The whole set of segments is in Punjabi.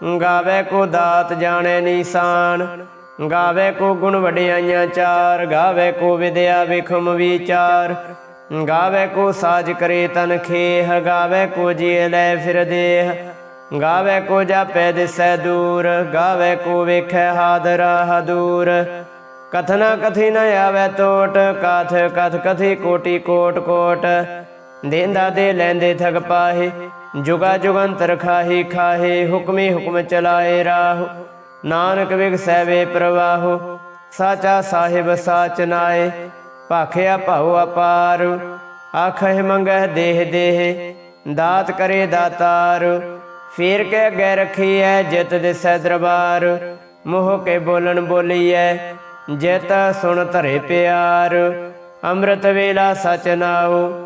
ਗਾਵੇ ਕੋ ਦਾਤ ਜਾਣੈ ਨੀਸਾਨ, ਗਾਵੇ ਕੋ ਗੁਣ ਵਡਿਆਈਆਂ ਚਾਰ, ਗਾਵੇ ਕੋ ਵਿਦਿਆ ਵਿਖਮ ਵਿਚਾਰ, ਗਾਵੇ ਕੋ ਸਾਜ ਕਰੇ ਤਨ ਖੇਹ, ਗਾਵੇ ਕੋ ਜੀ ਲੈ ਫਿਰ ਦੇਹ, ਗਾਵੇ ਕੋ ਜਾਪੈ ਦਿਸੈ ਦੂਰ, ਗਾਵੇ ਕੋ ਵੇਖੈ ਹਾਦਰਾ ਦੂਰ ਕਥਨਾ ਕਥੀ ਨ ਆਵੇ ਟੋਟ ਕਥ ਕਥ ਕਥੀ ਕੋਟੀ ਕੋਟ ਕੋਟ, ਦੇਂਦਾ ਦੇ ਲੈਂਦੇ ਥਗ ਪਾਹੇ ਜੁਗਾ ਜੁਗੰਤਰ ਖਾਹੀ ਖਾਹੇ, ਹੁਕਮੇ ਹੁਕਮ ਚਲਾਏ ਰਾਹ। ਨਾਨਕ ਵਿਗਸੈ ਵੇ ਪ੍ਰਵਾਹੋ, ਸਾਚਾ ਸਾਹਿਬ ਸਾਚ ਨਾਏ। ਭਾਖਿਆ ਭਾਉ ਅਪਾਰ, ਆਖਹਿ ਮੰਗਹਿ ਦੇਹ ਦੇਹ, ਦਾਤ ਕਰੇ ਦਾਤਾਰ। ਫੇਰ ਕੇ ਅੱਗੇ ਰਖੀਐ ਜਿਤ ਦਿਸੈ ਦਰਬਾਰ, ਮੋਹ ਕੇ ਬੋਲਣ ਬੋਲੀਐ, ਜਿਤ ਸੁਣ ਧਰੇ ਪਿਆਰ। ਅੰਮ੍ਰਿਤ ਵੇਲਾ ਸਚ ਨਾਉ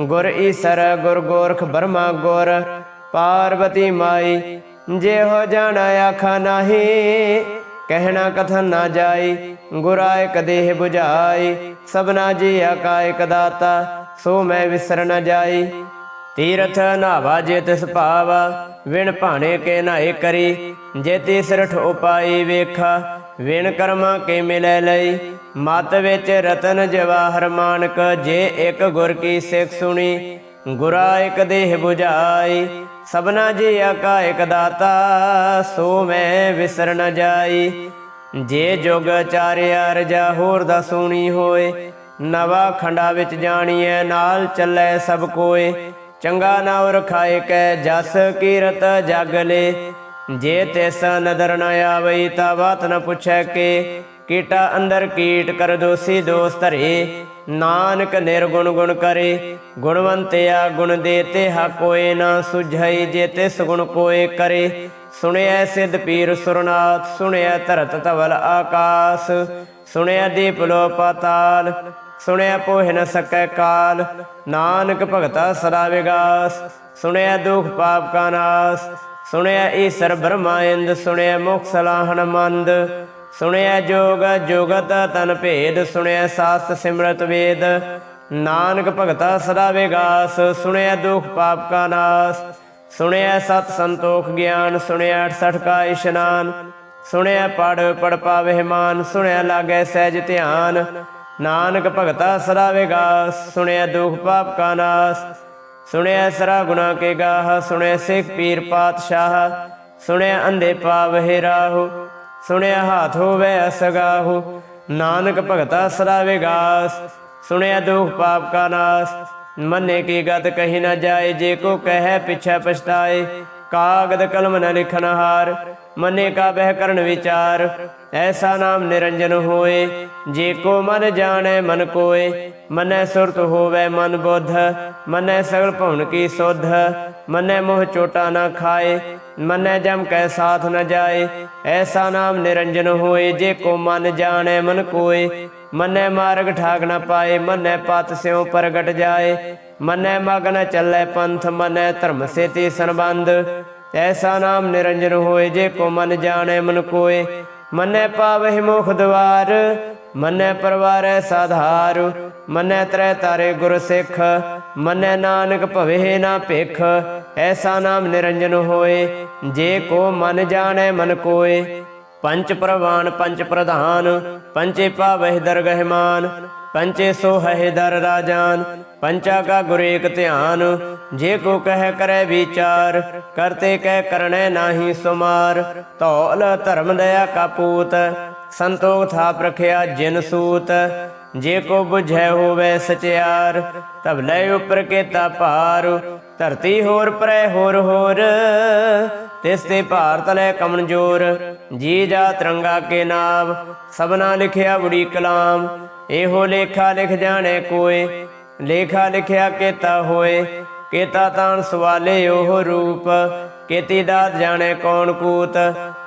ਗੁਰ ਈਸਰ, ਗੁਰ ਗੋਰਖ ਬਰਮਾ ਗੁਰ ਪਾਰਵਤੀ ਮਾਈ ਜੇ ਹੋ ਆਖਾ ਨਾਹੀ, ਕਹਿਣਾ ਕਥਨ ਨਾ ਜਾਈ ਗੁਰਾਇ ਕਦੇਹ 부ਝਾਈ ਸਭਨਾ ਜੀ ਆਕਾ ਦਾਤਾ, ਸੋ ਮੈਂ ਵਿਸਰ ਨਾ ਜਾਈ। ਤੀਰਥ ਨਾਵਾ ਜੇ ਤਿਸ ਭਾਵਾ, ਵਿਣ ਭਾਣੇ ਕੇ ਨਾਏ ਕਰੀ, ਜੇ ਤੀਸਰਠ ਉਪਾਈ ਵੇਖਾ, ਵਿਣ ਕਰਮਾ ਕੇ ਮਿਲੈ ਲਈ। ਮਤ ਵਿੱਚ ਰਤਨ ਜਵਾਹਰ ਮਾਨਕ ਜੇ ਇੱਕ ਗੁਰ ਕੀ ਸਿੱਖ ਸੁਣੀ, ਗੁਰਾ ਇੱਕ ਦੇਹ 부ਝਾਈ ਸਭਨਾ ਜੀ ਆਕਾ ਇਕ ਦਾਤਾ, ਸੋ ਮੈਂ ਵਿਸਰ ਨ ਜਾਈ। ਜੇ ਜੁਗ ਚਾਰਿਆ ਰਜਾ ਹੋਰ ਦਾ ਸੋਣੀ ਹੋਏ, ਨਵਾ ਖੰਡਾ ਵਿੱਚ ਜਾਣੀਐ, ਨਾਲ ਚੱਲੇ ਸਭ ਕੋਏ। ਚੰਗਾ ਨਾਉ ਰਖਾਏ ਕੈ ਜਸ ਕੀਰਤ ਜਗ ਲੇ। ਜੇ ਤਿਸ ਨਦਰ ਨ ਆਵਈ ਤਾ ਬਾਤ ਨ ਪੁੱਛੈ ਕੇ ਕੀਟਾ ਅੰਦਰ ਕੀਟ ਕਰ ਦੋਸੀ ਦੋਸ ਧਰੇ। ਨਾਨਕ ਨਿਰਗੁਣ ਗੁਣ ਕਰੇ। ਗੁਣਵੰਤਿਆ ਗੁਣ ਦੇਤੇ ਹਾ ਕੋਏ ਨਾ ਸੁਝਈ ਜੇ ਤਿਸ ਕੋਏ ਕਰੇ। ਸੁਣਿਆ ਸਿਧ ਪੀਰ ਸੁਰਨਾਥ ਸੁਣਿਆ ਧਰਤ ਧਵਲ ਆਕਾਸ। ਸੁਣਿਆ ਦੀਪ ਲੋ ਪਾਤਾਲ ਸੁਣਿਆ ਪੋਹਿ ਨ ਸਕੈ ਕਾਲ। ਨਾਨਕ ਭਗਤਾ ਸਦਾ ਵਿਗਾਸ ਸੁਣਿਆ ਦੁਖ ਪਾਪ ਕਾ ਨਾਸ। ਸੁਣਿਆ ਈਸਰ ਬ੍ਰਹਮਾ ਇੰਦ ਸੁਣਿਆ ਮੁਖ ਸਲਾਹਣ ਮੰਦ। ਸੁਣਿਆ ਜੋਗ, ਜੁਗਤ ਤਨ ਭੇਦ, ਸੁਣਿਆ ਸਾਸਤ ਸਿਮਰਤ ਵੇਦ। ਨਾਨਕ ਭਗਤਾ ਸਦਾ ਵਿਗਾਸ, ਸੁਣਿਆ ਦੁਖ ਪਾਪ ਕਾ ਨਾਸ। ਸੁਣਿਆ ਸਤ ਸੰਤੋਖ ਗਿਆਨ, ਸੁਣਿਆ 68 ਕਾ ਇਸ਼ਨਾਨ। ਸੁਣਿਆ ਪੜ ਪੜ ਪਾਵੇ ਮਾਨ, ਸੁਣਿਆ ਲਾਗੈ ਸਹਿਜ ਧਿਆਨ। ਨਾਨਕ ਭਗਤਾ ਸਦਾ ਵਿਗਾਸ, ਸੁਣਿਆ ਦੁਖ ਪਾਪ ਕਾ ਨਾਸ। ਸੁਣਿਆ ਸਰਾ ਗੁਨਾ ਕੇ ਗਾਹ, ਸੁਣਿਆ ਸਿੱਖ ਪੀਰ ਪਾਤਸ਼ਾਹ। ਸੁਣਿਆ ਅੰਧੇ ਪਾਵਹਿ ਰਾਹੂ। ਸੁਣਿਆ ਹਾਥ ਹੋਵੇ ਅਸਗਾਹੂ, ਨਾਨਕ ਭਗਤਾ ਸਦਾ ਵਿਗਾਸ, ਸੁਣਿਆ ਦੁਖ ਪਾਪ ਕਾ ਨਾਸ, ਮੰਨੇ ਕੀ ਗਤ ਕਹੀ ਨਾ ਜਾਏ, ਜੇ ਕੋ ਕਹੈ ਪਿਛੈ ਪਛਤਾਏ, ਕਾਗਦ ਕਲਮ ਨ ਲਿਖਨ ਹਾਰ ਮਨੇ ਕਾ ਬਹਿ ਕਰਨ ਵਿਚਾਰ, ਐਸਾ ਨਾਮ ਨਿਰੰਜਨ ਹੋਏ। ਜੇ ਕੋ ਮਨ ਜਾਣੈ, ਮਨ ਕੋਏ। ਮਨੈ ਸੁਰਤ ਹੋਵੇ, ਮਨ ਬੁੱਧ। ਮਨੈ ਸਗਲ ਭਵਨ ਕੀ ਸੁਧ। ਮਨੈ ਮੋਹ ਚੋਟਾ ਨਾ ਖਾਏ। ਮਨੈ ਜਮ ਕੈ ਸਾਥ ਨ ਜਾਏ। ਐਸਾ ਨਾਮ ਨਿਰੰਜਨ ਹੋਏ। ਜੇ ਕੋ ਮਨ ਜਾਣੈ, ਮਨ ਕੋਏ। ਮਨੈ ਮਾਰਗ ਠਾਗ ਨ ਪਾਏ। ਮਨੈ ਪਤ ਸਿਉ ਪ੍ਰਗਟ ਜਾਏ। ਮਨੈ ਮਗਨ ਚੱਲੇ ਪੰਥ। ਮਨੈ ਧਰਮ ਸੇਤੀ ਸੰਬੰਧ। ਐਸਾ ਨਾਮ ਨਿਰੰਜਨ ਹੋਏ ਜੇ ਕੋ ਮਨ ਜਾਣੈ ਮਨ ਕੋਏ। ਮਨੈ ਪਾਵਹਿ ਮੁਖ ਦਵਾਰ, ਮਨੈ ਪਰਵਾਰੈ ਸਾਧਾਰ। ਮਨੈ ਤਰੈ ਤਾਰੇ ਗੁਰ ਸਿੱਖ, ਮਨੈ ਨਾਨਕ ਭਵੇ ਨਾ ਭਿਖ। ਐਸਾ ਨਾਮ ਨਿਰੰਜਨ ਹੋਏ, ਜੇ ਕੋ ਮਨ ਜਾਣੈ ਮਨ ਕੋਏ। ਪੰਚ ਪ੍ਰਵਾਨ, ਪੰਚ ਪ੍ਰਧਾਨ, ਪੰਚੇ ਪਾਵਹਿ ਦਰਗਹਿਮਾਨ ਪੰਚੇ ਸੋ ਹੈ ਦਰ ਰਾਜਾਨ ਪੰਚਾ ਕਾ ਗੁਰੇਕ ਧਿਆਨ। ਜੇ ਕੋ ਕਹਿ ਕਰੈ ਵਿਚਾਰ, ਕਰਤੇ ਕਹਿ ਕਰਣੈ ਨਾਹੀ ਸੁਮਾਰ। ਧੌਲ ਧਰਮ ਦਇਆ ਕਾ ਪੂਤ ਸੰਤੋਖ ਥਾਪ ਰਖਿਆ ਜਿਨ ਸੂਤ। ਜੇ ਕੋ 부ਝੈ ਹੋਵੇ ਸਚਿਆਰ, ਤਬ ਲੈ ਉਪਰ ਕੇਤਾ ਭਾਰ। ਧਰਤੀ ਹੋਰ ਪਰੈ ਹੋਰ ਹੋਰ, ਤਿਸ ਤੇ ਭਾਰਤ ਲੈ ਕਮਨ ਜੋਰ। ਜੀ ਜਾ ਤਿਰੰਗਾ ਕੇ ਨਾਮ ਸਭਨਾ ਲਿਖਿਆ ਬੁੜੀ ਕਲਾਮ। ਇਹੋ ਲੇਖਾ ਲਿਖ ਜਾਣੇ ਕੋਏ, ਲੇਖਾ ਲਿਖਿਆ ਕੇਤਾ ਹੋਏ, ਕੇਤਾ ਤਾਣ ਸਵਾਲੇ ਉਹ ਰੂਪ, ਕੀਤੀ ਦਾਤ ਜਾਣੇ ਕੌਣ ਕੂਤ,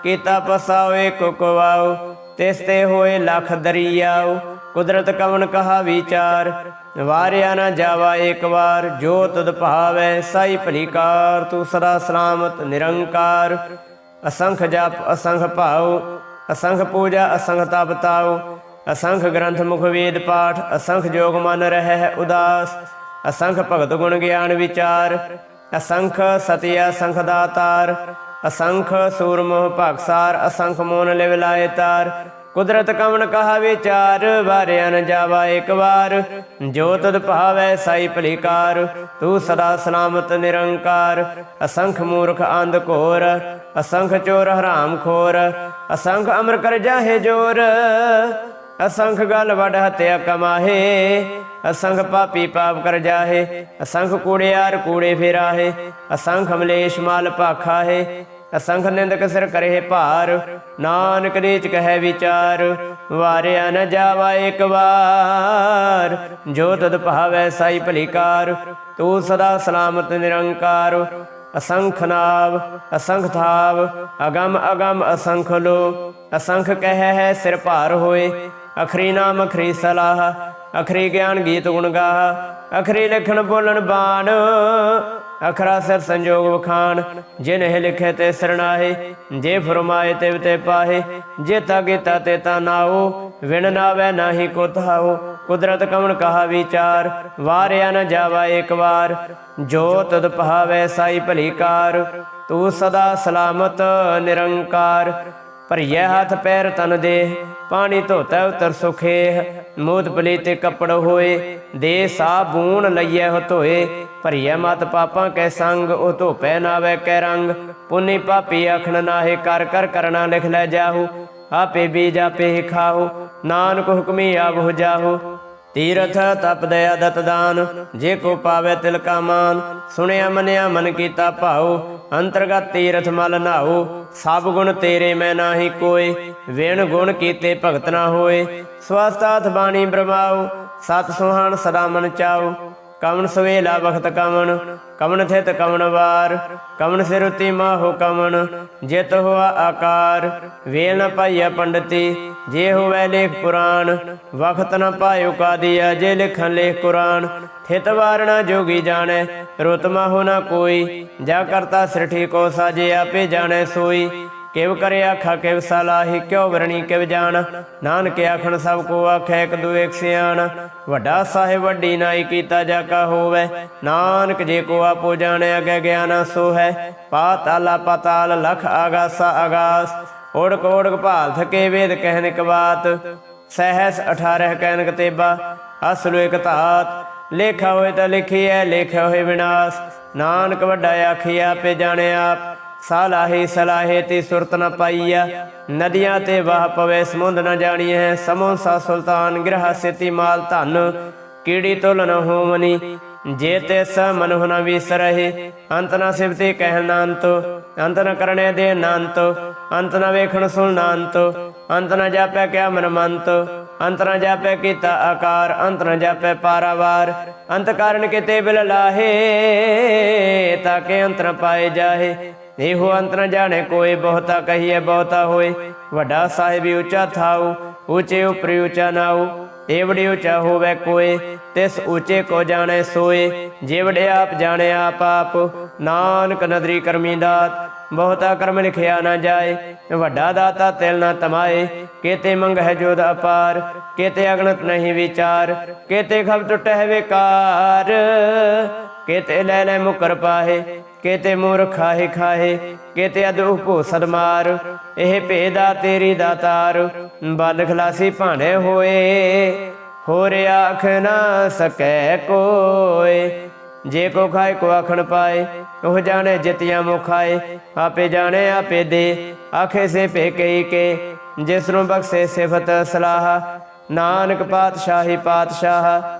ਕੀਤਾ ਪਸਾਵੇ ਕੁਕਵਾਉ ਤਿਸ ਤੇ ਹੋਏ ਲਖ ਦਰਿਆਉ, ਕੁਦਰਤ ਕਵਨ ਕਹਾ ਵਿਚਾਰ, ਵਾਰਿਆ ਨਾ ਜਾਵਾ ਇੱਕ ਵਾਰ, ਜੋ ਤਦ ਭਾਵੈ ਸਾਈ ਭਲੀਕਾਰ, ਤੂੰ ਸਦਾ ਸਲਾਮਤ ਨਿਰੰਕਾਰ। ਅਸੰਖ ਜਪ, ਅਸੰਖ ਭਾਉ, ਅਸੰਖ ਪੂਜਾ, ਅਸੰਖ ਤਪ ਤਾਉ ਅਸੰਖ ਗ੍ਰੰਥ ਮੁਖ ਵੇਦ ਪਾਠ, ਅਸੰਖ ਜੋਗ ਮਨ ਰਹਿ ਉਦਾਸ, ਅਸੰਖ ਭਗਤ ਗੁਣ ਗਿਆਨ ਵਿਚਾਰ, ਅਸੰਖ ਸਤਿ ਅਸੰਖ ਦਾਤਾਰ, ਅਸੰਖ ਸੂਰਮੋਹ ਭਗਸਾਰ ਅਸੰਖ ਮੋਨ ਲਿਵ ਲਾਏ ਤਾਰ। ਕੁਦਰਤ ਕਮਨ ਕਹਾ ਵਿਚਾਰ ਵਾਰਿਆ ਨ ਜਾਵਾ ਇੱਕ ਵਾਰ। ਜੋ ਤਦ ਭਾਵੈ ਸਾਈ ਭਲੀਕਾਰ, ਤੂੰ ਸਦਾ ਸਲਾਮਤ ਨਿਰੰਕਾਰ। ਅਸੰਖ ਮੂਰਖ ਅੰਧ ਘੋਰ, ਅਸੰਖ ਚੋਰ ਹਰਾਮ ਖੋਰ, ਅਸੰਖ ਅਮਰ ਕਰ ਜਾਹੇ ਜੋਰ। ਅਸੰਖ ਗਲ ਵਡ ਹਤਿਆ ਕਮਾਹੇ, ਅਸੰਖ ਪਾਪੀ ਪਾਪ ਕਰ ਜਾਹੇ, ਅਸੰਖ ਕੂੜਿਆਰ ਕੂੜੇ ਫੇਰਾਹੇ, ਅਸੰਖ ਮਲੇਸ਼ ਮਾਲ ਭਾਖਾ ਅਸੰਖ ਨਿੰਦਕ ਸਿਰ ਕਰੇ ਭਾਰ, ਨਾਨਕ ਰੀਚ ਕਹੈ ਵਿਚਾਰ, ਵਾਰਿਆ ਨ ਜਾਵਾ ਇੱਕ ਵਾਰ, ਜੋ ਤਦ ਭਾਵੈ ਸਾਈ ਭਲੀਕਾਰ, ਤੂੰ ਸਦਾ ਸਲਾਮਤ ਨਿਰੰਕਾਰ, ਅਸੰਖ ਨਾਵ, ਅਸੰਖ ਥਾਵ, ਅਗਮ ਅਗੰਮ ਅਸੰਖ ਲੋ, ਅਸੰਖ ਕਹਿ ਹੈ ਸਿਰ ਭਾਰ ਹੋਏ ਅਖਰੀ ਨਾਮ, ਅਖਰੀ ਸਲਾਹ, ਅਖਰੀ ਗਿਆਨ ਗੀਤ ਗੁਣ ਗਾਹ, ਅਖਰੀ ਲਿਖਣ ਬੋਲਣ ਬਾਣ, ਅਖਰਾ ਸਿਰ ਸੰਜੋਗ ਵਖਾਣ, ਜਿਨ ਲਿਖੇ ਤੇ ਸਰਣਾਹੇ ਜੇ ਫਰਮਾਏ ਤੇ ਤੇ ਪਾਹੇ, ਜੇ ਤਾ ਤੇ ਤਾ ਨਾਓ ਵਿਣ ਨਾਵੇ ਨਾਹੀ ਕੋ ਤਾਓ ਕੁਦਰਤ ਕਵਣ ਕਹਾ ਵਿਚਾਰ, ਵਾਰਿਆ ਨ ਜਾਵਾ ਇੱਕ ਵਾਰ, ਜੋ ਤਦ ਪਹਾਵੇ ਸਾਈ ਭਲੀਕਾਰ ਤੂੰ ਸਦਾ ਸਲਾਮਤ ਨਿਰੰਕਾਰ ਭਰੀਏ ਹੱਥ ਪੈਰ ਤਨ ਦੇ ਪਾਣੀ ਧੋਤਾ ਉਤਰ ਸੁਖੇ, ਮੂਤ ਪਲੀਤੇ ਕੱਪੜ ਹੋਏ, ਦੇ ਸਾਬੂਨ ਲਈਏ ਹੋ ਧੋਏ ਭਰੀਏ ਮਤ ਪਾਪਾਂ ਕੈ ਸੰਗ, ਉਹ ਧੋਪੈ ਨਾਵੇ ਕੈ ਰੰਗ, ਪੁੰਨੀ ਪਾਪੀ ਆਖਣ ਨਾਹੇ ਕਰ ਕਰ ਕਰਨਾ ਲਿਖ ਲੈ ਜਾਹੂ, ਆਪੇ ਬੀਜ ਆਪੇ ਖਾਹੂ, ਨਾਨਕ ਹੁਕਮੀ ਆਵਹੁ ਜਾਹੂ ਤੀਰਥ ਤਪ ਦਇਆ ਦਤ ਦਾਨ, ਜੇ ਕੋ ਪਾਵੇ ਤਿਲ ਕਾ ਮਾਨ। ਸੁਣਿਆ ਮਨਿਆ ਮਨ ਕੀਤਾ ਭਾਉ, ਅੰਤਰਗਤ ਤੀਰਥ ਮਲ ਨਾਉ। ਸਭ ਗੁਣ ਤੇਰੇ ਮੈਂ ਨਾਹੀ ਕੋਏ, ਵੇਣ ਗੁਣ ਕੀਤੇ ਭਗਤ ਨਾ ਹੋਏ। ਸਵਸਤਾਥ ਬਾਣੀ ਬ੍ਰਹਮਾਉ ਸਤ ਸੁਹਾਣ ਸਦਾ ਮਨ ਚਾਉ। ਕਵਨ ਸਵੇਲਾ ਵਖਤ ਕਵਨ ਕਮਨ ਥਿਤ ਕਵਨ ਵਾਰ। ਕਮਨ ਸਿਰ ਉਤੀ ਮਾਹੋ ਕਵਨ ਜਿਤ ਹੋਆ ਆਕਾਰ। ਵੇਲ ਨ ਪਾਈਆ ਪੰਡਤੀ ਜੇ ਹੋਵੇ ਲੇਖ ਪੁਰਾਣ, ਵਖਤ ਨ ਪਾਇਓ ਕਾਦੀਆ ਜੇ ਲਿਖਨ ਲੇਖ ਕੁਰਾਨ। ਥਿਤ ਵਾਰਣਾ ਜੋਗੀ ਜਾਣੈ, ਰੁਤ ਮਾਹੋ ਨ ਕੋਈ। ਜਾ ਕਰਤਾ ਸਿਰਠੀ ਕੋ ਸਾਜੇ, ਆਪੇ ਜਾਣੈ ਸੋਈ। ਕਿਵ ਕਰੇ ਆਖਾ, ਕਿਵ ਸਲਾਹੀ, ਕਿਉ ਵਰਣੀ, ਕਿਵ ਜਾਣ। ਨਾਨਕ ਆਖਣ, ਸਭ ਕੋ ਆਖੈ, ਇੱਕ ਦੂ ਇੱਕ ਸਿਆਣ। ਵੱਡਾ ਸਾਹਿਬ, ਵੱਡੀ ਨਾਈ ਕੀਤਾ ਜਾ ਕਾ ਹੋਵੇ। ਨਾਨਕ ਜੇ ਕੋ ਆਪੋ ਜਾਣੈ, ਅਗੇ ਗਿਆਨ ਸੋ ਹੈ ਪਾਤਾਲਾ, ਪਤਾਲ, ਲਖ ਆਗਾਸਾ ਆਗਾਸ। ਓੜਕ ਓੜਕ ਭਾਲ ਥਕੇ ਵੇਦ ਕਹਿਨ ਕ ਬਾਤ 18 ਕਹਿਨ ਤੇਬਾ ਅਸਲੁ ਇਕ ਧਾਤ, ਲੇਖਾ ਹੋਏ ਤਾਂ ਲਿਖੀਐ ਲੇਖਿਆ ਹੋਏ ਵਿਨਾਸ਼, ਨਾਨਕ ਵੱਡਾ ਆਖਿਆ ਆਪੇ ਜਾਣੇ ਆਪ, ਸਾਲਾਹੇ ਸਲਾਹੇ ਤੇ ਸੁਰਤ ਨ ਪਾਈਆ ਨਦੀਆਂ ਤੇ ਵਾਹ ਪਵੇ, ਸਮੁੰਦ ਨ ਸਮੋ ਸਮੋਸਾ ਸੁਲਤਾਨ, ਗ੍ਰਹ ਸਿਤੀ ਮਾਲ ਧਨ, ਕੀੜੀ ਤੁਲ ਨ ਹੋਵਨੀ ਜੇ ਤੇ ਸ ਮਨੁ ਨ ਵਿਸਰਹਿ ਅੰਤ ਨ ਸਿਵਤੇ ਕਹਿ ਅੰਤ ਅੰਤ ਨ ਕਰਣੇ ਦੇ ਅਨੰਤ ਅੰਤ ਨ ਵੇਖਣ ਸੁਣ ਅੰਤ ਅੰਤ ਨ ਜਾਪੈ ਕਿਆ ਮਨ ਮੰਤ ਅੰਤਰਾਂ ਜਾਪੈ ਕੀਤਾ ਆਕਾਰ ਅੰਤਰਾਂ ਜਾਪੈ ਪਾਰਾਵਾਰ, ਅੰਤ ਕਾਰਨ ਕਿਤੇ ਬਿਲ ਲਾਹੇ ਤਾਂ ਕਿ ਅੰਤਰ ਪਾਏ ਜਾਹੇ। ਇਹੋ ਅੰਤਰ ਜਾਣੇ ਕੋਈ, ਬਹੁਤਾ ਕਹੀਏ ਬਹੁਤਾ ਹੋਏ। ਵੱਡਾ ਸਾਹਿਬ ਉੱਚਾ ਥਾਉ ਉੱਚੇ ਉਪਰ ਉੱਚਾ ਨਾਉ ਏਵੜੇ ਉੱਚਾ ਹੋਵੇ ਕੋਏ, ਤਿਸ ਉੱਚੇ ਕੋ ਜਾਣੈ ਸੋਏ। ਜਿਵੜੇ ਆਪ ਜਾਣੈ ਆਪ ਆਪ, ਨਾਨਕ ਨਦਰੀ ਕਰਮੀ ਦਾਤ, ਬਹੁਤਾ ਕਰਮ ਲਿਖਿਆ ਨਾ ਜਾਏ। ਵੱਡਾ ਦਾਤਾ ਤਿਲ ਨਾ ਤਮਾਏ, ਕੇਤੇ ਮੰਗ ਹੈ ਜੋਦ ਅਪਾਰ, ਕੇਤੇ ਅਗਣਤ ਨਹੀਂ ਵਿਚਾਰ, ਕੇਤੇ ਖਬ ਟੁਟੈ ਵਿਕਾਰ, ਕੇਤੇ ਲੈ ਲੈ ਮੁਕਰ ਪਾਹੇ। ਕੇਤੇ ਮੂਰਖ ਖਾਹੇ ਖਾਹੇ, ਕੇਤੇ ਅਦੂ ਭੋ ਸਦਮਾਰ ਇਹ ਭੇਦਾ ਤੇਰੀ ਦਾਤਾਰ ਬਲ ਖਲਾਸੀ ਭਾਣੇ ਹੋਏ। ਹੋਰ ਆਖ ਨਾ ਸਕੈ ਕੋਏ, ਜੇ ਕੋ ਖਾਏ ਕੋ ਆਖਣ ਪਾਏ, ਉਹ ਜਾਣੇ ਜਿਤਿਆ ਮੁਖਾਏ ਆਪੇ ਜਾਣੇ, ਆਪੇ ਦੇ, ਆਖੇ ਸੇ ਭੇ ਕਈ ਕੇ। ਜਿਸ ਨੂੰ ਬਖਸ਼ੇ ਸਿਫਤ ਸਲਾਹ, ਨਾਨਕ ਪਾਤਸ਼ਾਹੀ ਪਾਤਸ਼ਾਹ।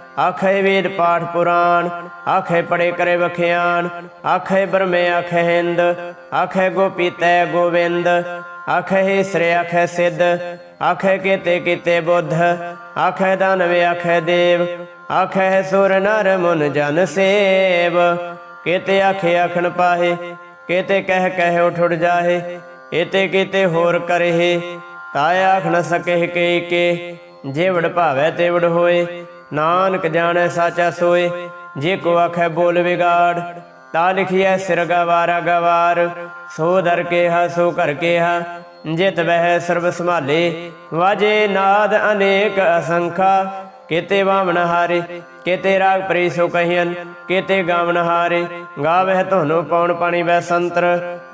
ਆਖੇ ਵੇਦ ਪਾਠ ਪੁਰਾਣ, ਆਖੇ ਪੜੇ ਕਰੇ ਵਖਿਆਨ ਆਖੇ ਬਰਮੇ ਆਖੇ ਹਿੰਦ, ਆਖੇ ਗੋਪੀ ਤੈ ਗੋਵਿੰਦ ਆਖੇ ਸ੍ਰੇ ਆਖੇ ਸਿੱਧ, ਆਖੇ ਕੀਤੇ ਕੀਤੇ ਬੁੱਧ, ਆਖੇ ਦਾਨਵ ਆਖੇ ਦੇਵ, ਆਖੇ ਸੁਰ ਨਰ ਮਨ ਜਨ ਸੇਵ, ਕੀਤੇ ਆਖੇ ਆਖਣ ਪਾਹੇ, ਕੀਤੇ ਕਹਿ ਕਹਿ ਉਠ ਉਠ ਜਾਹੇ ਏਤੇ ਕੀਤੇ ਹੋਰ ਕਰਹਿ ਤਾਇ ਆਖ ਨ ਸਕਹਿ ਕੇ ਕੇ, ਜੇਵੜ ਭਾਵੈ ਤੇਵੜ ਹੋਏ ਨਾਨਕ ਜਾਣੈ ਸਾਚਾ ਸੋਏ, ਜੇ ਕੋ ਆਖੈ ਬੋਲ ਵਿਗਾੜ, ਤਾ ਲਿਖਿਐ ਸਿਰ ਗਵਾਰਾ ਗਵਾਰ, ਸੋ ਦਰ ਕੇ ਹਾ ਸੋ ਕਰ ਕੇ ਜਿਤ ਬਹਿ ਸਰਬ ਸੰਭਾਲੇ, ਵਾਜੇ ਨਾਦ ਅਨੇਕ ਅਸੰਖਾ, ਕੇਤੇ ਵਾਵਣ ਹਾਰੇ, ਕੇਤੇ ਰਾਗ ਪ੍ਰੀ ਸੋ ਕਹੀਨ ਕੇਤੇ ਗਾਵਣ ਹਾਰੇ, ਗਾਵਹਿ ਧੋਨੋ ਪੌਣ ਪਾਣੀ ਵੈ ਸੰਤਰ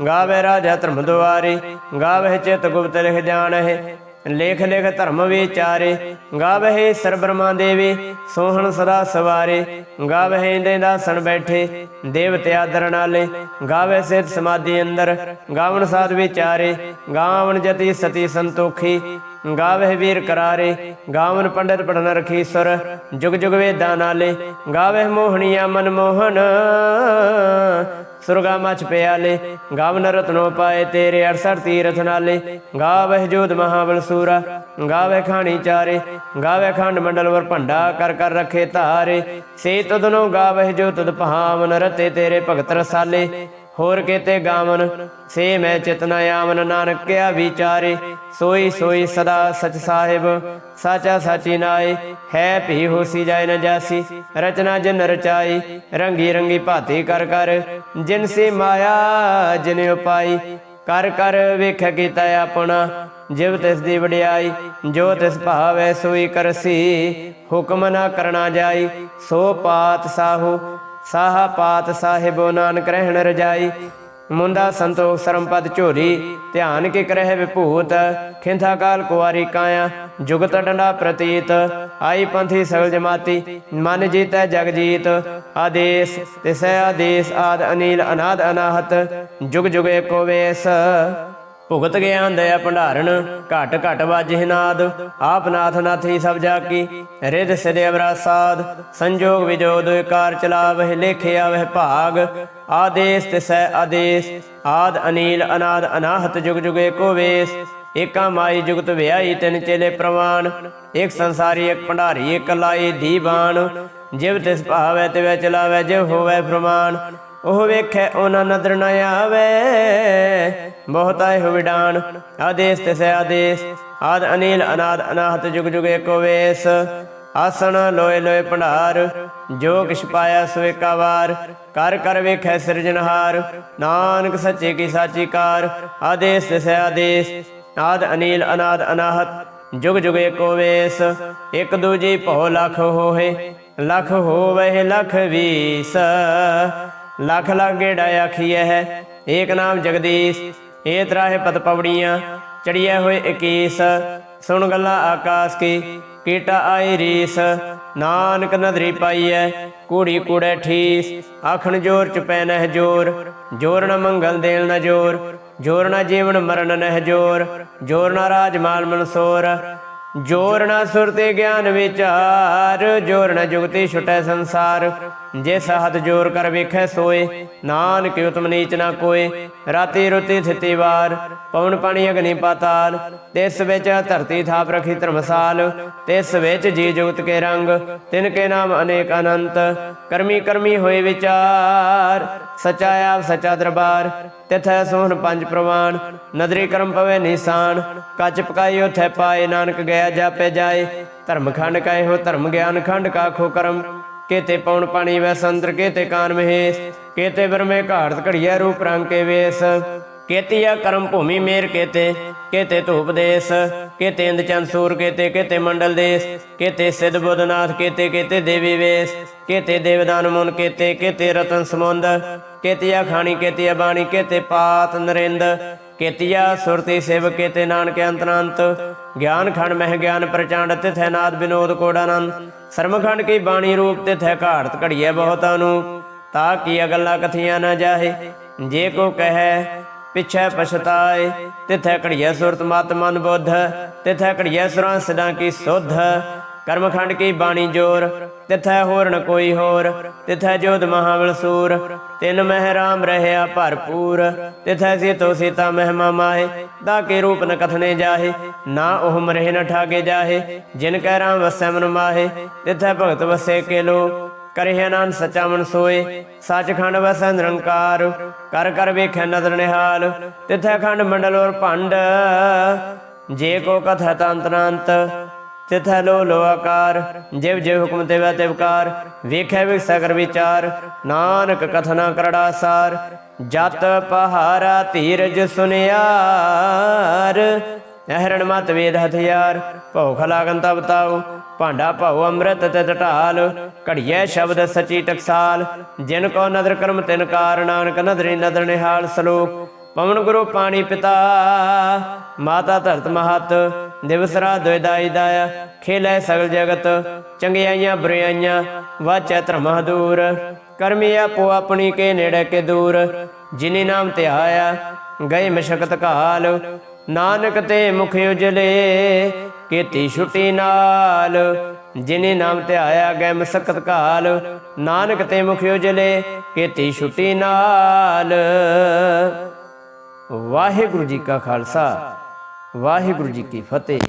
ਗਾਵੇ ਰਾਜਾ ਧਰਮ ਦੁਆਰੇ, ਗਾਵਹਿ ਚਿਤ ਗੁਪਤ ਲਿਖ ਜਾਣਹਿ ਲੇਖ ਲੇਖ ਧਰਮ ਵਿਚਾਰੇ ਗਾਵਹਿ ਸਰ ਬ੍ਰਹਮਾ ਦੇਵੇ, ਸੋਹਣ ਸਦਾ ਸਵਾਰੇ, ਗਾਵਹਿ ਇੰਦੇ ਦਾਸਣ ਬੈਠੇ, ਦੇਵਤੇ ਆਦਰ ਨਾਲੇ ਗਾਵੇ ਸਿਧ ਸਮਾਧੀ ਅੰਦਰ, ਗਾਵਣ ਸਾਧ ਵਿਚਾਰੇ, ਗਾਵਣ ਜਤੀ ਸਤੀ ਸੰਤੋਖੀ ਗਾਵਹਿ ਵੀਰ ਕਰਾਰੇ, ਗਾਵਨ ਪੰਡਤ ਪੜਨ ਰਖੀ ਜੁਗ ਜੁਗ ਵੇਦਾਂ ਨਾਲੇ, ਗਾਵਹਿ ਮੋਹਣੀਆ ਮਨ ਮੋਹਨ। ਸੁਰਗਾ ਮਚ ਪਿਆਲੇ, ਗਾਵਨ ਰਤਨੋ ਪਾਏ ਤੇਰੇ 68 ਤੀਰਥ ਨਾਲੇ, ਗਾਵਹਿ ਜੋਧ ਮਹਾਬਲ ਸੂਰਾ ਗਾਵੇ ਖਾਣੀ ਚਾਰੇ ਗਾਵੇ ਖੰਡ ਮੰਡਲ ਵਰ ਭੰਡਾ ਕਰ ਕਰ ਰਖੇ ਧਾਰੇ। ਸੇ ਤਦਨੋ ਗਾਵਹਿ ਜੋ ਤਦ ਭਾਵਨ ਰਤੇ ਤੇਰੇ ਭਗਤ ਰਸਾਲੇ ਹੋਰ ਕੇਤੇ ਗਾਵਨ, ਸੇ ਮੈਂ ਚਿਤਨ ਆਮਨ ਨਾਨਕ ਕਿਆ ਵਿਚਾਰੇ। ਸੋਈ ਸੋਈ ਸਦਾ ਸਚ ਸਾਹਿਬ, ਸਾਚਾ ਸਾਚੀ ਨਾਏ। ਹੈ ਭੀ ਹੋਸੀ ਜਾਏ ਨ ਜਾਸੀ, ਰਚਨਾ ਜਿਨ ਰਚਾਈ। ਰੰਗੀ ਰੰਗੀ ਭਾਤੀ ਕਰ ਕਰ, ਜਿਨ ਸੇ ਮਾਇਆ, ਜਿਨ ਉਪਾਈ। ਕਰ ਕਰ ਵੇਖ ਕੀਤਾ ਆਪਣਾ, ਜਿਵ ਤਿਸ ਦੀ ਵਡਿਆਈ। ਜੋ ਤਿਸ ਭਾਵੈ ਸੋਈ ਕਰਸੀ, ਹੁਕਮ ਨਾ ਕਰਨਾ ਜਾਈ। ਸੋ ਪਾਤ ਸਾਹੂ ਸਾਹਾ ਪਾਤ ਸਾਹਿਬੋ ਨਾਨਕ ਰਹਿਣ ਰਜਾਈ। ਮੁੰਡਾ ਸੰਤੋਖ ਸਰਮਪਦ ਝੋਰੀ, ਧਿਆਨ ਕੇ ਕਰਹਿ ਵਿਭੂਤ। ਖਿੰਥਾ ਕਾਲ ਕੁਵਾਰੀ ਕਾਇਆ, ਜੁਗਤ ਡੰਡਾ ਪ੍ਰਤੀਤ। ਆਈ ਪੰਥੀ ਸਗਲ ਜਮਾਤੀ, ਮਨ ਜੀਤੈ ਜਗ ਜੀਤ। ਆਦੇਸ, ਤਿਸੈ ਆਦੇਸ, ਆਦ ਅਨੀਲ, ਅਨਾਦ ਅਨਾਹਤ। ਜੁਗ ਜੁਗ ਏਕੋ ਵੇਸ। ਭੁਗਤ ਗਿਆਨ ਦਇਆ ਭੰਡਾਰਨ, ਘਟ ਘਟ ਵਾਜਹਿ ਨਾਦ। ਆਪ ਨਾਥ ਨਾਥੀ ਸਭ ਜਾ ਰਿਧ ਸਿਧ ਅਵਰਾ ਸੰਜੋਗ ਵਿਜੋਗ ਕਾਰ ਚਲਾਵਹਿ ਲੇਖਿਆ ਵਹਿ ਭਾਗ। ਆਦੇਸ ਤਿਸੈ ਆਦੇਸ, ਆਦ ਅਨੀਲ ਅਨਾਦ ਅਨਾਹਤ ਜੁਗ ਜੁਗ ਏਕੋ ਵੇਸ। ਏਕਾ ਮਾਈ ਜੁਗਤ ਵਿਆਈ ਤਿਨ ਚੇਲੇ ਪ੍ਰਵਾਨ। ਇੱਕ ਸੰਸਾਰੀ ਇੱਕ ਭੰਡਾਰੀ ਇੱਕ ਲਾਈ ਦੀਵਾਨ ਜਿਵ ਤਿਸ ਭਾਵੈ ਤਿਵੈ ਚਲਾਵੈ, ਜਿਵ ਹੋਵੈ ਪ੍ਰਮਾਨ। ਉਹ ਵੇਖੈ ਉਹਨਾਂ ਨਦਰ ਨ ਆਵੇ। ਬਹੁਤਾ ਇਹੋ ਵਿਡਾਨ ਆਦੇਸ ਤਿਸੈ ਆਦੇਸ। ਆਦ ਅਨੀਲ, ਅਨਾਦ ਅਨਾਹਤ, ਜੁਗ ਜੁਗ ਏਕੋ ਵੇਸ। ਆਸਣ, ਲੋਏ ਲੋਏ ਭੰਡਾਰ, ਜੋ ਕਿਛ ਪਾਇਆ ਸੋ ਏਕਾ ਕਰ ਕਰ ਵੇਖੈ ਸਿਰਜਨਹਾਰ ਨਾਨਕ ਸੱਚੇ ਕੀ ਸਾਚੀ ਕਾਰ। ਆਦੇਸ ਤਿਸੈ ਆਦੇਸ। ਆਦ ਅਨੀਲ, ਅਨਾਦ ਅਨਾਹਤ, ਜੁਗ ਜੁਗ ਏਕੋ ਵੇਸ। ਇਕ ਦੂਜੀ ਭੋ ਲਖ ਹੋਏ, ਲਖ ਹੋਵੇ, ਲਖ ਵੀਸ। ਲਖ ਲਖ ਗੇੜਾ ਆਖੀਐ ਹੈ। ਏਕ ਨਾਮ ਜਗਦੀਸ਼ ਏ ਤਰਾਹੇ ਪਤ ਪਵੜੀਆਂ, ਚੜੀਐ ਹੋਏ 21 ਸੁਣ ਗੱਲਾਂ ਆਕਾਸ ਕੀ, ਕੀਟਾ ਆਈ ਰੀਸ। ਨਾਨਕ ਨਦਰੀ ਪਾਈਐ, ਕੂੜੀ ਕੂੜੇ ਠੀਸ। ਆਖਣ ਜੋਰ ਚ ਪੈ ਨਹਿ ਜੋਰ ਜੋਰ ਨ ਮੰਗਲ ਦੇਲ ਨ ਜੋਰ। ਜੋਰ ਨ ਜੀਵਨ ਮਰਨ ਨਹਿ ਜੋਰ ਜੋਰ ਨ ਰਾਜ ਮਾਲ ਮਨਸੋਰ। ਜੋਰ ਸੁਰਤੇ ਗਿਆਨ ਵਿਚਾਰ, ਜੋਰ ਜੁਗਤੀ ਛੁਟੈ ਸੰਸਾਰ। ਜੇ ਸਹਤ ਜੋਰ ਕਰ ਵੇਖੈ ਸੋਏ, ਨਾਨਕ ਉਤਮ ਨੀਚ ਨਾ ਕੋਏ। ਰਾਤੀ ਰੁਤੀ ਥਿਤੀ ਵਾਰ, ਪਵਨ ਪਾਣੀ ਅਗਨੀ ਪਾਤਾਲ। ਤਿਸ ਵਿੱਚ ਧਰਤੀ ਥਾਪ ਰਖੀ ਧਰਮਸਾਲ। ਤਿਸ ਵਿੱਚ ਜੀ ਜੁਗਤ ਕੇ ਰੰਗ, ਤਿਨ ਕੇ ਨਾਮ ਅਨੇਕ ਅਨੰਤ। ਕਰਮੀ ਕਰਮੀ ਹੋਏ ਵਿਚਾਰ। ਸਚਾ ਆਪ, ਸਚਾ ਦਰਬਾਰ, ਤਿਥੈ ਸੋਹਣ ਪੰਜ ਪ੍ਰਵਾਨ। ਨਦਰੀ ਕਰਮ ਪਵੇ ਨਿਸ਼ਾਨ, ਕੱਚ ਪਕਾਈ ਉਥੈ ਪਾਏ, ਨਾਨਕ ਗਿਆ ਜਾਪੇ ਜਾਏ। ਧਰਮ ਖੰਡ ਕਾਇ ਹੋ ਧਰਮ ਗਿਆਨ, ਖੰਡ ਕਾ ਖੋ ਕਰਮ। ਕੇਤੇ ਪੌਣ ਪਾਣੀ ਵੈ ਸੰਦਰ, ਕੇਤੇ ਕਾਨ ਮਹੇਸ਼। ਕੇਤੇ ਬਰਮੇ ਘਾੜਤ ਘੜੀਐ ਰੂਪ ਰੰਗ ਕੇ ਵੇਸ। ਕੇਤੀਆ ਕਰਮ ਭੂਮੀ ਮੇਰ ਕੇਤੇ ਕੇਤੇ ਧੂਪ ਦੇਸ ਕੇਤੇ ਇੰਦ ਚੰਦ ਸੂਰ ਕੇਤੇ ਕੇਤੇ ਮੰਡਲ ਦੇਸ ਕੇਤੇ ਸਿੱਧ ਬੁੱਧਨਾਥ ਕੇਤੇ ਕੇਤੇ ਦੇਵੀ ਵੇਸ ਕੇਤੇ ਦੇਵਦਾਨ ਮੁਨ ਕੇਤੇ ਕੇਤੇ ਰਤਨ ਸਮੁੰਦ ਕੇਤੀਆ ਖਾਣੀ ਕੇਤੀਆ ਬਾਣੀ ਕੇਤੇ ਪਾਤ ਨਰਿੰਦ ਕੇਤੀਆ ਸੁਰਤੀ ਸੇਵ ਕੇਤੇ ਨਾਨਕ ਅੰਤਰੰਤ ਗਿਆਨ ਖੰਡ ਮਹਿ ਗਿਆਨ ਪ੍ਰਚੰਡ ਤਿਥੈ ਨਾਦ ਬਿਨੋਦ ਕੋੜਾਨੰਦ ਸਰਮਖੰਡ ਕੀ ਬਾਣੀ ਰੂਪ ਤਿਥੈ ਘਾੜਤ ਘੜੀਐ ਬਹੁਤਾਂ ਨੂੰ ਤਾਂ ਕੀ ਅਗਲਾ ਕਥੀਆਂ ਨਾ ਜਾਹੇ ਜੇ ਕੋ ਕਹੈ ਪਿਛੈ ਪਛਤਾਏ। ਤਿਥੈ ਘੜੀਐ ਸੁਰਤ ਮਤ ਮਨ ਬੁੱਧ ਤਿਥੈ ਘੜੀਐ ਸੁਰਾਂ ਸਦਾ ਕੀ ਸੁਧ। ਕਰਮਖੰਡ ਕੀ ਬਾਣੀ ਜੋਰ। ਤਿਥੈ ਹੋਰ ਨ ਕੋਈ ਹੋਰ। ਤਿਥੈ ਜੋਧ ਮਹਾਵਲ ਸੂਰ। ਤਿਨ ਮਹਿ ਰਾਮ ਰਹਿਆ ਭਰਪੂਰ। ਤਿਥੈ ਸੀਤੋ ਸੀਤਾ ਮਹਿਮਾ ਮਾਹੇ। ਦਾ ਕੇ ਰੂਪ ਨ ਕਥਨੇ ਜਾਹੇ। ਨਾ ਉਹ ਮਰੇ ਨ ਠਾਗੇ ਜਾਹੇ। ਜਿਨ ਕੈ ਰਾਮ ਵਸੈ ਮਨ ਮਾਹੇ। ਤਿਥੈ ਭਗਤ ਵਸੇ ਕੇ ਲੋ ਕਰੇ ਆਨੰਦ ਸਚਾ ਮਨ ਸੋਏ, ਸੱਚਖੰਡ ਵਸੈ ਨਿਰੰਕਾਰ, ਕਰ ਕਰ ਵੇਖੈ ਨਦਰ ਨਿਹਾਲ, ਤਿਥੈ ਖੰਡ ਮੰਡਲ ਔਰ ਭੰਡ, ਜੇ ਕੋ ਕਥਾ ਤੰਤਰੰਤ ਤਿਥੈ ਲੋ ਲੋ ਆਕਾਰ, ਜਿਵ ਜਿਵ ਹੁਕਮ ਤੇ ਵੈ ਤਿਵਕਾਰ ਵੇਖੈ ਵਿਖ ਸਗਰ ਵਿਚਾਰ, ਨਾਨਕ ਕਥਨਾ ਕਰੜਾ ਸਾਰ ਜਤ ਪਹਾਰਾ ਧੀਰਜ ਸੁਨਿਆਰ, ਅਹਰਣ ਮਤ ਵੇਦ ਹਥਿਆਰ ਭਉਖ ਲਾਗਨ ਤਬ ਤਾਉ ਭਾਂਡਾ ਭਉ ਅੰਮ੍ਰਿਤ ਤੇ ਢਾਲ ਘੜੀਐ ਸ਼ਬਦ ਸਚੀ ਟਕਸਾਲ, ਜਿਨ ਕੋ ਨਦਰ ਕਰਮ ਤਿਨ ਕਾਰ, ਨਾਨਕ ਨਦਰੀ ਨਦਰ ਨਿਹਾਲ ਸਲੋਕ, ਪਵਨ ਗੁਰੂ ਪਾਣੀ ਪਿਤਾ, ਮਾਤਾ ਧਰਤ ਮਹਤ, ਦਿਵਸ ਰਾਤ ਦੁਇਦਾਈ ਦਾਇਆ, ਖੇਲੇ ਸਗਲ ਜਗਤ, ਚੰਗਿਆਈਆਂ ਬੁਰਿਆਈਆਂ, ਵਾਚੈ ਧਰਮ ਦੂਰ ਕਰਮੀ ਆਪੋ ਆਪਣੀ ਕੇ ਨੇੜੇ ਕੇ ਦੂਰ, ਜਿਨੇ ਨਾਮ ਤੇ ਆਇਆ, ਗਏ ਮਸ਼ਕਤ ਕਾਲ, ਨਾਨਕ ਤੇ ਮੁਖ ਉਜਲੇ ਕੀਤੀ ਛੁਟੀ ਨਾਲ। ਜਿਨੇ ਨਾਮ ਤੇ ਆਇਆ ਗਏ ਮਸਕਤ ਕਾਲ, ਨਾਨਕ ਤੇ ਮੁਖ ਉਜਲੇ ਕੀਤੀ ਛੁੱਟੀ ਨਾਲ। ਵਾਹਿਗੁਰੂ ਜੀ ਕਾ ਖਾਲਸਾ, ਵਾਹਿਗੁਰੂ ਜੀ ਕੀ ਫਤਿਹ।